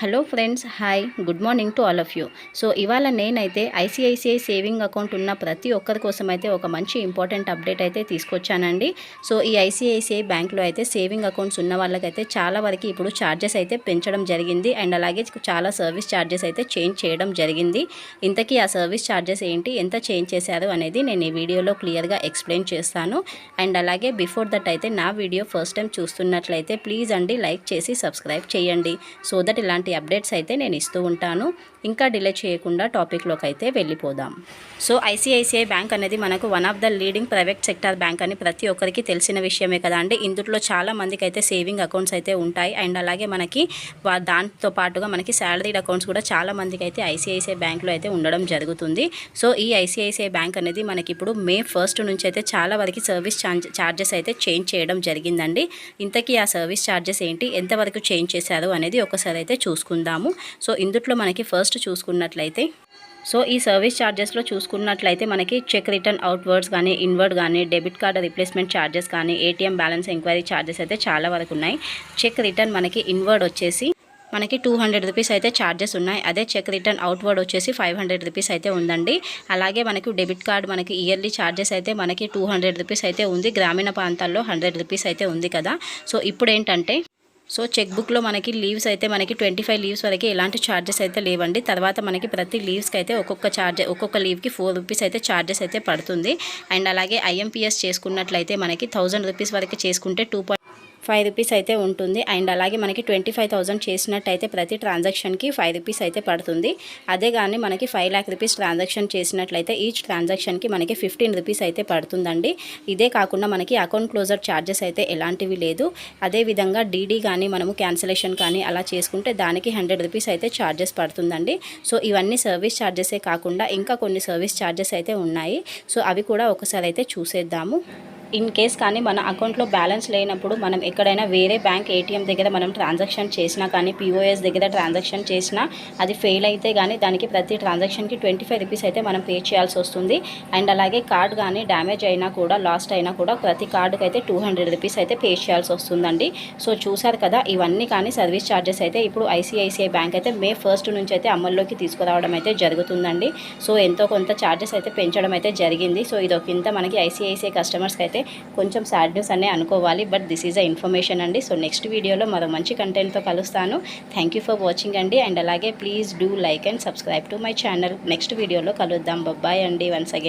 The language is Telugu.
Hello friends hi good morning to all of you. So ఇవాళ నేనైతే ఐసిఐసిఐ సేవింగ్ అకౌంట్ ఉన్న ప్రతి ఒక్కరి కోసం అయితే ఒక మంచి ఇంపార్టెంట్ అప్డేట్ అయితే తీసుకొచ్చానండి. సో ఈ ఐసిఐసిఐ బ్యాంక్లో అయితే సేవింగ్ అకౌంట్స్ ఉన్న వాళ్ళకైతే చాలా వరకు ఇప్పుడు ఛార్జెస్ అయితే పెంచడం జరిగింది. అండ్ అలాగే చాలా సర్వీస్ ఛార్జెస్ అయితే చేంజ్ చేయడం జరిగింది. ఇంతకీ ఆ సర్వీస్ ఛార్జెస్ ఏంటి ఎంత చేంజ్ చేశారు అనేది నేను ఈ వీడియోలో క్లియర్గా ఎక్స్ప్లెయిన్ చేస్తాను. అండ్ అలాగే బిఫోర్ దట్ అయితే నా వీడియో ఫస్ట్ టైం చూస్తున్నట్లయితే ప్లీజ్ అండి లైక్ చేసి సబ్స్క్రైబ్ చేయండి. సో దట్ ఇలాంటి అప్డేట్స్ అయితే నేను ఇస్తూ ఉంటాను. ఇంకా డిలే చేయకుండా టాపిక్లోకి అయితే వెళ్ళిపోదాం. సో ఐసిఐసిఐ బ్యాంక్ అనేది మనకు one of the leading private sector bank అని ప్రతి ఒక్కరికి తెలిసిన విషయమే కదా. అండి ఇందులో చాలా మందికి అయితే సేవింగ్ అకౌంట్స్ అయితే ఉంటాయి. అండ్ అలాగే మనకి వా- దాంతో పాటుగా మనకి శాలరీడ్ అకౌంట్స్ కూడా చాలా మందికి అయితే ఐసిఐసిఐ బ్యాంక్లో అయితే ఉండడం జరుగుతుంది. సో ఈ ఐసిఐసిఐ బ్యాంక్ అనేది మనకి ఇప్పుడు మే ఫస్ట్ నుంచి అయితే చాలా వరకు సర్వీస్ ఛార్జెస్ అయితే చేంజ్ చేయడం జరిగిందండి. ఇంతకీ ఆ సర్వీస్ ఛార్జెస్ ఏంటి? ఎంతవరకు చేంజ్ చేశారు అనేది ఒకసారి అయితే చూసుకుందాము. సో ఇందుట్లో మనకి ఫస్ట్ చూసుకున్నట్లయితే సో ఈ సర్వీస్ ఛార్జెస్లో చూసుకున్నట్లయితే మనకి చెక్ రిటర్న్ అవుట్వర్డ్స్ కానీ ఇన్వర్డ్ కానీ డెబిట్ కార్డ్ రిప్లేస్మెంట్ ఛార్జెస్ కానీ ఏటీఎం బ్యాలెన్స్ ఎంక్వైరీ ఛార్జెస్ అయితే చాలా వరకు ఉన్నాయి. చెక్ రిటర్న్ మనకి ఇన్వర్డ్ వచ్చేసి మనకి టూ హండ్రెడ్ రూపీస్ అయితే ఛార్జెస్ ఉన్నాయి. అదే చెక్ రిటర్న్ అవుట్వర్డ్ వచ్చేసి ఫైవ్ హండ్రెడ్ రూపీస్ అయితే ఉందండి. అలాగే మనకి డెబిట్ కార్డ్ మనకి ఇయర్లీ ఛార్జెస్ అయితే మనకి టూ హండ్రెడ్ రూపీస్ అయితే ఉంది. గ్రామీణ ప్రాంతాల్లో హండ్రెడ్ రూపీస్ అయితే ఉంది కదా. సో ఇప్పుడు ఏంటంటే సో చెక్ బుక్లో మనకి లీవ్స్ అయితే మనకి ట్వంటీ ఫైవ్ లీవ్స్ వరకు ఎలాంటి ఛార్జెస్ అయితే లేవండి. తర్వాత మనకి ప్రతి లీవ్స్కి అయితే ఒక్కొక్క ఛార్జ్ ఒక్కొక్క లీవ్కి ఫోర్ రూపీస్ అయితే ఛార్జెస్ అయితే పడుతుంది. అండ్ అలాగే ఐఎంపీఎస్ చేసుకున్నట్లయితే మనకి థౌజండ్ రూపీస్ వరకు చేసుకుంటే టూ ఫైవ్ రూపీస్ అయితే ఉంటుంది. అండ్ అలాగే మనకి ట్వంటీ ఫైవ్ థౌసండ్ చేసినట్టయితే ప్రతి ట్రాన్సాక్షన్కి ఫైవ్ రూపీస్ అయితే పడుతుంది. అదే కానీ మనకి ఫైవ్ ల్యాక్ రూపీస్ ట్రాన్సాక్షన్ చేసినట్లయితే ఈచ్ ట్రాన్సాక్షన్కి మనకి ఫిఫ్టీన్ రూపీస్ అయితే పడుతుందండి. ఇదే కాకుండా మనకి అకౌంట్ క్లోజర్ ఛార్జెస్ అయితే ఎలాంటివి లేదు. అదేవిధంగా డీడీ కానీ మనము క్యాన్సిలేషన్ కానీ అలా చేసుకుంటే దానికి హండ్రెడ్ రూపీస్ అయితే ఛార్జెస్ పడుతుందండి. సో ఇవన్నీ సర్వీస్ ఛార్జెసే కాకుండా ఇంకా కొన్ని సర్వీస్ ఛార్జెస్ అయితే ఉన్నాయి. సో అవి కూడా ఒకసారి అయితే చూసేద్దాము. ఇన్ కేస్ కానీ మన అకౌంట్లో బ్యాలెన్స్ లేనప్పుడు మనం ఎక్కడైనా వేరే బ్యాంక్ ఏటీఎం దగ్గర మనం ట్రాన్సాక్షన్ చేసినా కానీ పీఓఎస్ దగ్గర ట్రాన్సాక్షన్ చేసినా అది ఫెయిల్ అయితే కానీ దానికి ప్రతి ట్రాన్సాక్షన్కి ట్వంటీ ఫైవ్ రూపీస్ అయితే మనం పే చేయాల్సి వస్తుంది. అండ్ అలాగే కార్డ్ కానీ డ్యామేజ్ అయినా కూడా లాస్ట్ అయినా కూడా ప్రతి కార్డుకి అయితే టూ హండ్రెడ్ రూపీస్ అయితే పే చేయాల్సి వస్తుందండి. సో చూసారు కదా ఇవన్నీ కానీ సర్వీస్ ఛార్జెస్ అయితే ఇప్పుడు ఐసిఐసిఐ బ్యాంక్ అయితే మే ఫస్ట్ నుంచి అయితే అమల్లోకి తీసుకురావడం అయితే జరుగుతుందండి. సో ఎంతో కొంత ఛార్జెస్ అయితే పెంచడం అయితే జరిగింది. సో ఇది ఒక ఇంత మనకి ఐసిఐసిఐ కస్టమర్స్కి అయితే కొంచెం సాడ్ న్యూస్ అనే అనుకోవాలి but this is a information అండి. సో నెక్స్ట్ వీడియోలో మరో మంచి కంటెంట్తో కలుస్తాను. థ్యాంక్ యూ ఫర్ వాచింగ్ అండి. అండ్ అలాగే please do like and subscribe to my channel next వీడియోలో కలుద్దాం. బాయ్ అండి వన్స్ అగైన్